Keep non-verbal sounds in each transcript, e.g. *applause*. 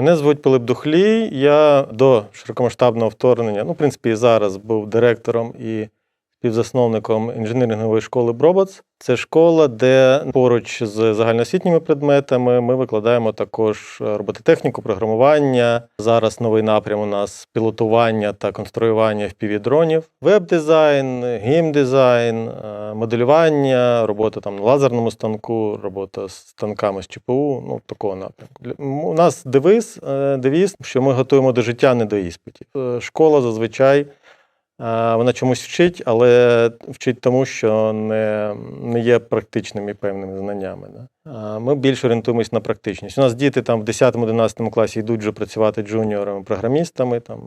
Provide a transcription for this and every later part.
Мене звуть Пилип Духлій. Я до широкомасштабного вторгнення, ну, в принципі, і зараз був директором і співзасновником інженерингової школи Бробоц. Це школа, де поруч з загальноосвітніми предметами ми викладаємо також робототехніку, програмування. Зараз новий напрям у нас пілотування та конструювання FPV-дронів, веб-дизайн, геймдизайн, е, моделювання, робота там на лазерному станку, робота з станками з ЧПУ, ну такого напрямку. У нас девиз, е, девіз, що ми готуємо до життя, не до іспитів. Е, Школа зазвичай е, вона чомусь вчить, але вчить тому, що не, не є практичними певними знаннями. Да? Ми більше орієнтуємось на практичність. У нас діти там в 10-11 класі йдуть вже працювати джуніорами, програмістами. Там,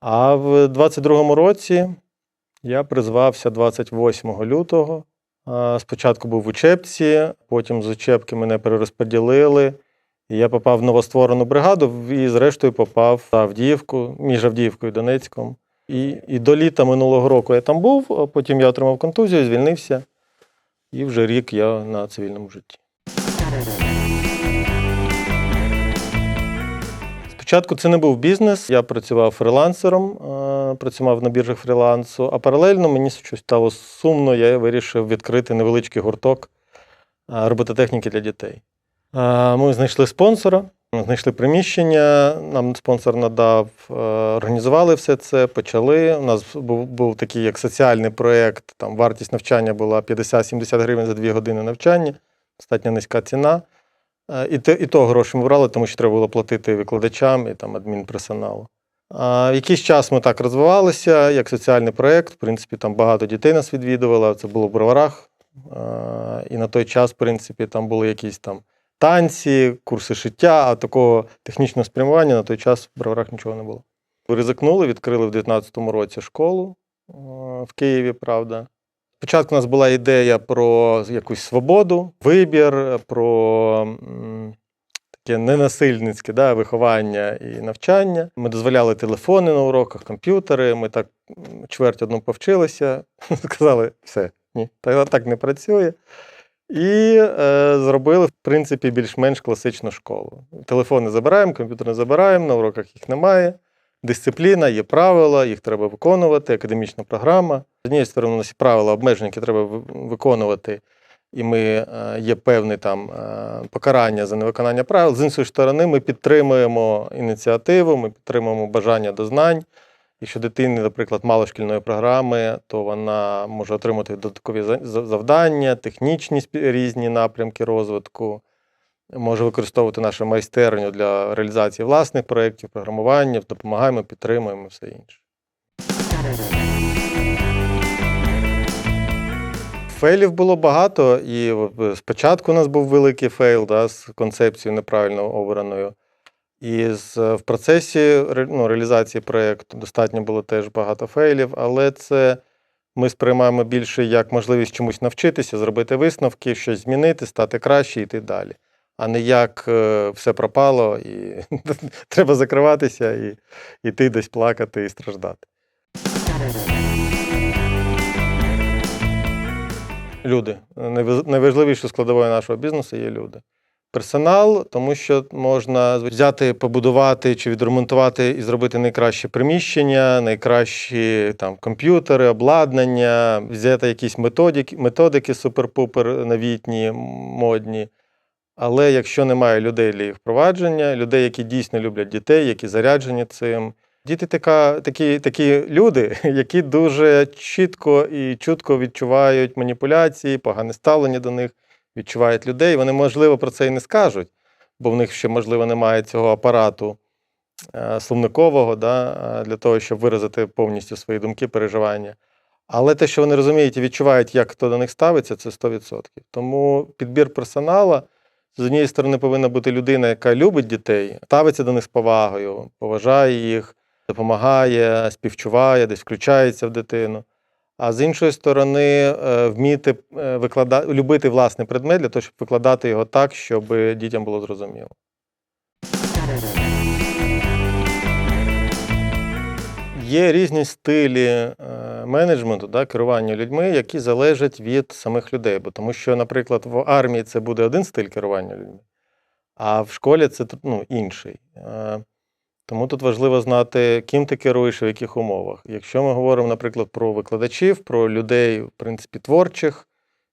а в 22-му році я призвався 28 лютого. Спочатку був в учебці, потім з учебки мене перерозподілили. І я попав в новостворену бригаду і, зрештою, попав в Авдіївку, між Авдіївкою і Донецьком. І, і до літа минулого року я там був, а потім я отримав контузію, звільнився. І вже рік я на цивільному житті. Спочатку це не був бізнес. Я працював фрилансером, е, працював на біржах фрілансу, а паралельно мені щось стало сумно, я вирішив відкрити невеличкий гурток е, робототехніки для дітей. Е, Ми знайшли спонсора, знайшли приміщення, нам спонсор надав, е, організували все це, почали. У нас був, був такий як соціальний проєкт, там вартість навчання була 50-70 гривень за 2 години навчання, достатньо низька ціна. Е, І, те, і то гроші ми брали, тому що треба було платити викладачам і там адмінперсоналу. А, якийсь час ми так розвивалися, як соціальний проєкт. В принципі, там багато дітей нас відвідувало. Це було в броварах. І на той час, в принципі, там були якісь там танці, курси шиття, а такого технічного спрямування на той час в броварах нічого не було. Ризикнули, відкрили в 2019 році школу в Києві, правда. Спочатку у нас була ідея про якусь свободу, вибір, про таке ненасильницьке да, виховання і навчання. Ми дозволяли телефони на уроках, комп'ютери. Ми так чверть одну повчилися, *laughs* сказали, все, ні, так не працює. І е, зробили, в принципі, більш-менш класичну школу. Телефони забираємо, комп'ютери забираємо, на уроках їх немає. Дисципліна, є правила, їх треба виконувати, академічна програма. З однієї сторони, у нас є правила, обмеження, які треба виконувати, і ми, е, є певне там е, покарання за невиконання правил. З іншої сторони, ми підтримуємо ініціативу, ми підтримуємо бажання до знань. Якщо дитині, наприклад, мало шкільної програми, то вона може отримати додаткові за- за- завдання, технічні різні напрямки розвитку, може використовувати нашу майстерню для реалізації власних проєктів, програмування, допомагаємо, підтримуємо все інше. Фейлів було багато, і спочатку у нас був великий фейл да, з концепцією неправильно обраною. І з, в процесі ну, реалізації проєкту достатньо було теж багато фейлів, але це ми сприймаємо більше як можливість чомусь навчитися, зробити висновки, щось змінити, стати краще і йти далі. А не як е, все пропало, і *laughs* треба закриватися і йти десь плакати і страждати. Люди. Найважливішою складовою нашого бізнесу є люди. Персонал, тому що можна взяти, побудувати чи відремонтувати і зробити найкраще приміщення, найкращі там комп'ютери, обладнання, взяти якісь методики, методики супер-пупер новітні, модні. Але якщо немає людей для їх впровадження, людей, які дійсно люблять дітей, які заряджені цим. Діти така, такі, такі люди, *laughs* які дуже чітко і чутко відчувають маніпуляції, погане ставлення до них, відчувають людей. Вони, можливо, про це і не скажуть, бо в них ще, можливо, немає цього апарату е, словникового да, е, для того, щоб виразити повністю свої думки, переживання. Але те, що вони розуміють і відчувають, як хто до них ставиться, це 100%. Тому підбір персоналу, з однієї сторони, повинна бути людина, яка любить дітей, ставиться до них з повагою, поважає їх, допомагає, співчуває, десь включається в дитину. А з іншої сторони, е, вміти е, виклада... любити власний предмет для того, щоб викладати його так, щоб дітям було зрозуміло. Є різні стилі е, менеджменту, да, керування людьми, які залежать від самих людей. Бо тому що, наприклад, в армії це буде один стиль керування людьми, а в школі це ну, інший. Тому тут важливо знати, ким ти керуєш і в яких умовах. Якщо ми говоримо, наприклад, про викладачів, про людей, в принципі, творчих,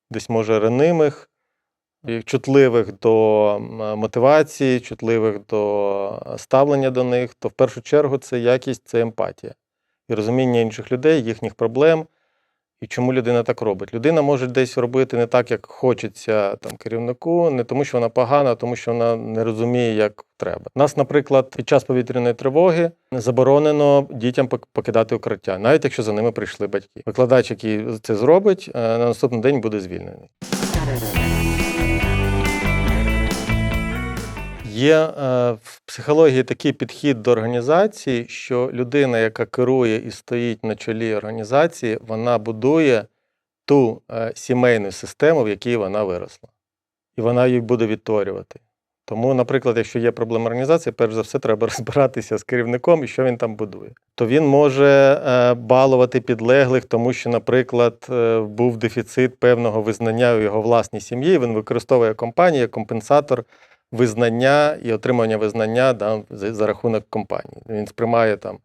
десь може ранимих, чутливих до мотивації, чутливих до ставлення до них, то в першу чергу це якість, це емпатія і розуміння інших людей, їхніх проблем. І чому людина так робить? Людина може десь робити не так, як хочеться там, керівнику, не тому, що вона погана, а тому, що вона не розуміє, як треба. Нас, наприклад, під час повітряної тривоги заборонено дітям покидати укриття, навіть якщо за ними прийшли батьки. Викладач, який це зробить, е, на наступний день буде звільнений. Є е, в психології такий підхід до організації, що людина, яка керує і стоїть на чолі організації, вона будує ту е, сімейну систему, в якій вона виросла. І вона її буде відтворювати. Тому, наприклад, якщо є проблема організації, перш за все треба *laughs* розбиратися з керівником і що він там будує. То він може е, балувати підлеглих, тому що, наприклад, був дефіцит певного визнання у його власній сім'ї. Він використовує компанію як компенсатор визнання і отримання визнання да, за, за рахунок компанії. Він сприймає там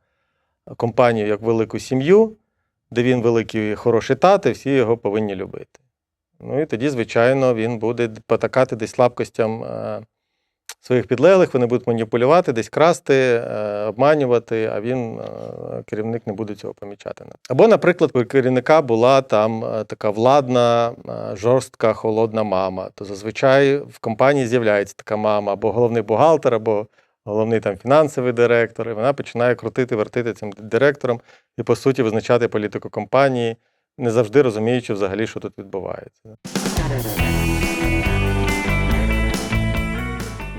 компанію як велику сім'ю, де він великий хороший тато, всі його повинні любити. Ну і тоді, звичайно, він буде потакати десь слабкостям е, своїх підлеглих, вони будуть маніпулювати, десь красти, е, обманювати, а він, е, керівник, не буде цього помічати. Або, наприклад, у керівника була там е, така владна, жорстка, холодна мама. То зазвичай в компанії з'являється така мама, або головний бухгалтер, або головний там фінансовий директор, і вона починає крутити, вертити цим директором і, по суті, визначати політику компанії, не завжди розуміючи взагалі, що тут відбувається.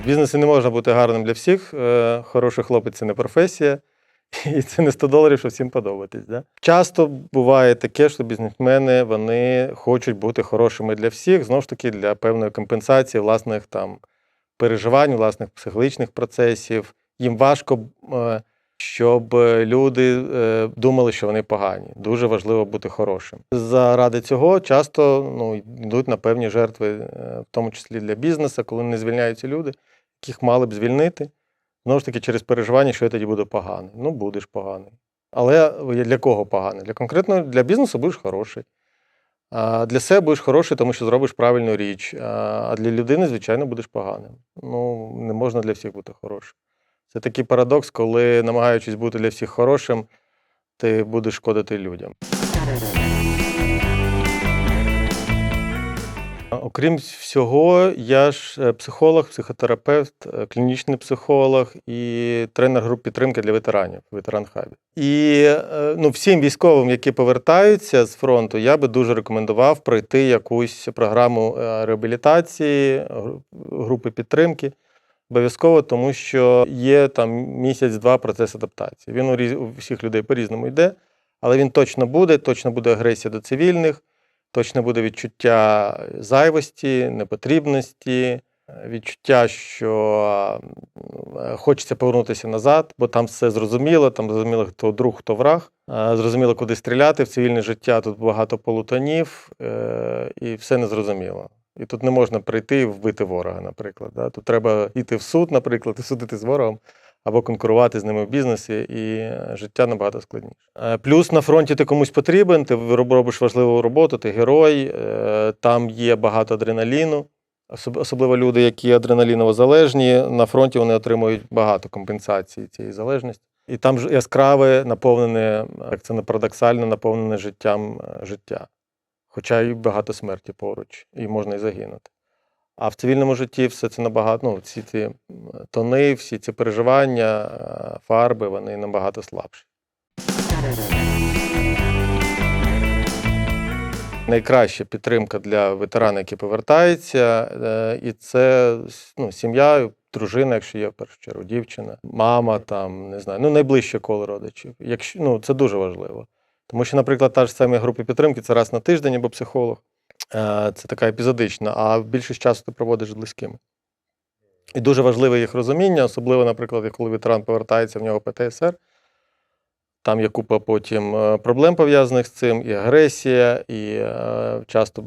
Бізнесі не можна бути гарним для всіх. Е, Хороший хлопець це не професія, *laughs* і це не 100 доларів, що всім подобатись. Да? Часто буває таке, що бізнесмени вони хочуть бути хорошими для всіх, знову ж таки, для певної компенсації власних там переживань, власних психологічних процесів. Їм важко, е, щоб люди е, думали, що вони погані. Дуже важливо бути хорошим. Заради цього часто ну, йдуть на певні жертви, в тому числі для бізнесу, коли не звільняються люди, яких мали б звільнити. Знову ж таки, через переживання, що я тоді буду поганий. Ну, будеш поганий. Але для кого поганий? Для конкретно для бізнесу будеш хороший. А для себе будеш хороший, тому що зробиш правильну річ. А для людини, звичайно, будеш поганим. Ну, не можна для всіх бути хорошим. Це такий парадокс, коли, намагаючись бути для всіх хорошим, ти будеш шкодити людям. Окрім всього, я ж е, психолог, психотерапевт, е, клінічний психолог і тренер груп підтримки для ветеранів ветеран хабі. І е, ну, всім військовим, які повертаються з фронту, я би дуже рекомендував пройти якусь програму реабілітації, групи підтримки. Обов'язково, тому що є там місяць-два процес адаптації. Він у всіх людей по-різному йде, але він точно буде, точно буде агресія до цивільних, точно буде відчуття зайвості, непотрібності, відчуття, що хочеться повернутися назад, бо там все зрозуміло, там зрозуміло, хто друг, хто враг. Е, Зрозуміло, куди стріляти. В цивільне життя тут багато полутонів, е, і все незрозуміло. І тут не можна прийти і вбити ворога, наприклад. Да? Тут треба йти в суд, наприклад, і судити з ворогом або конкурувати з ними в бізнесі, і життя набагато складніше. Е, Плюс на фронті ти комусь потрібен, ти робиш важливу роботу, ти герой, е, там є багато адреналіну. Особливо люди, які адреналіново залежні, на фронті вони отримують багато компенсації цієї залежності. І там ж яскраве, наповнене, як це не парадоксально, наповнене життям е, життя. Хоча й багато смерті поруч, і можна і загинути. А в цивільному житті все це набагато, ну, всі ці тони, всі ці переживання, е, фарби, вони набагато слабші. Найкраща підтримка для ветерана, який повертається, е, і це ну, сім'я, дружина, якщо є в першу чергу, дівчина, мама, там, не знаю, ну, найближче коло родичів. Якщо, ну, це дуже важливо. Тому що, наприклад, та ж сама група підтримки це раз на тиждень або психолог. Е, Це така епізодична, а більшість часу ти проводиш з близькими. І дуже важливе їх розуміння, особливо, наприклад, коли ветеран повертається в нього ПТСР, Там є купа потім е, проблем пов'язаних з цим, і агресія, і е, часто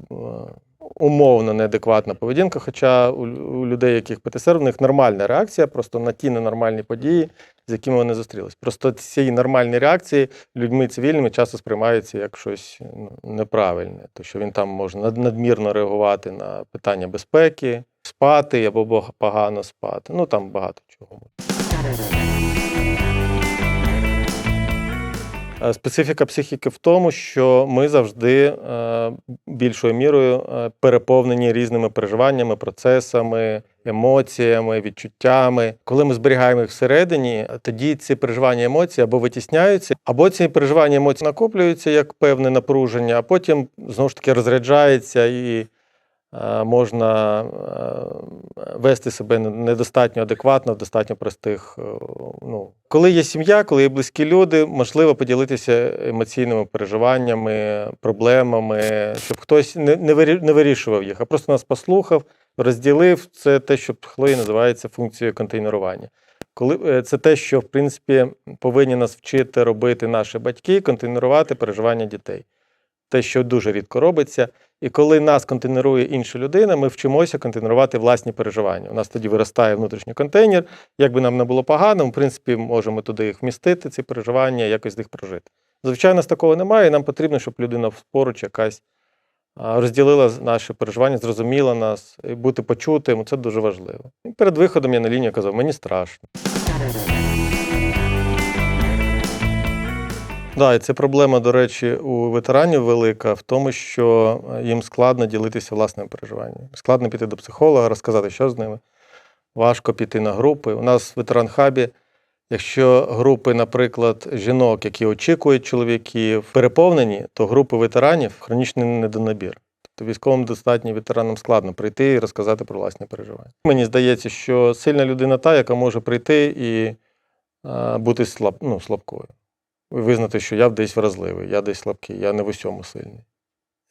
умовно неадекватна поведінка. Хоча у, людей, яких ПТСР, в них нормальна реакція просто на ті ненормальні події, з якими вони зустрілись. Просто ці нормальні реакції людьми цивільними часто сприймаються як щось ну, неправильне, то що він там може надмірно реагувати на питання безпеки, спати або бо- погано спати. Ну там багато чого. Специфіка психіки в тому, що ми завжди е, більшою мірою е, переповнені різними переживаннями, процесами, емоціями, відчуттями. Коли ми зберігаємо їх всередині, тоді ці переживання емоції або витісняються, або ці переживання емоцій накоплюються як певне напруження, а потім знову ж таки розряджається і е, можна е, вести себе недостатньо адекватно в достатньо простих. е, Ну, коли є сім'я, коли є близькі люди, можливо поділитися емоційними переживаннями, проблемами, щоб хтось не, не, вирі- не вирішував їх, а просто нас послухав, розділив. Це те, що в психології називається функцією контейнерування. Коли е, це те, що в принципі повинні нас вчити робити наші батьки, контейнерувати переживання дітей. Те, що дуже рідко робиться. І коли нас контейнерує інша людина, ми вчимося контейнерувати власні переживання. У нас тоді виростає внутрішній контейнер. Як би нам не було погано, ми, в принципі, можемо туди їх вмістити, ці переживання, якось з них прожити. Звичайно, нас такого немає, і нам потрібно, щоб людина поруч якась розділила з- наші переживання, зрозуміла нас, і бути почутим. Це дуже важливо. І перед виходом я на лінію казав, мені страшно. Да, і це проблема, до речі, у ветеранів велика в тому, що е, їм складно ділитися власними переживаннями. Складно піти до психолога, розказати, що з ними. Важко піти на групи. У нас в ветеран-хабі, якщо групи, наприклад, жінок, які очікують чоловіків, переповнені, то групи ветеранів хронічний недонабір. Тобто військовим достатньо ветеранам складно прийти і розказати про власні переживання. Мені здається, що сильна людина та, яка може прийти і а, бути слаб, ну, слабкою визнати, що я десь вразливий, я десь слабкий, я не в усьому сильний.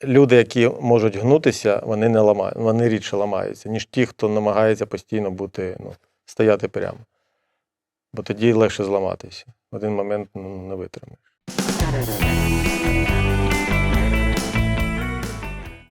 Люди, які можуть гнутися, вони не ламають, вони рідше ламаються, ніж ті, хто намагається постійно бути, ну, стояти прямо. Бо тоді легше зламатися. В один момент ну, не витримаєш.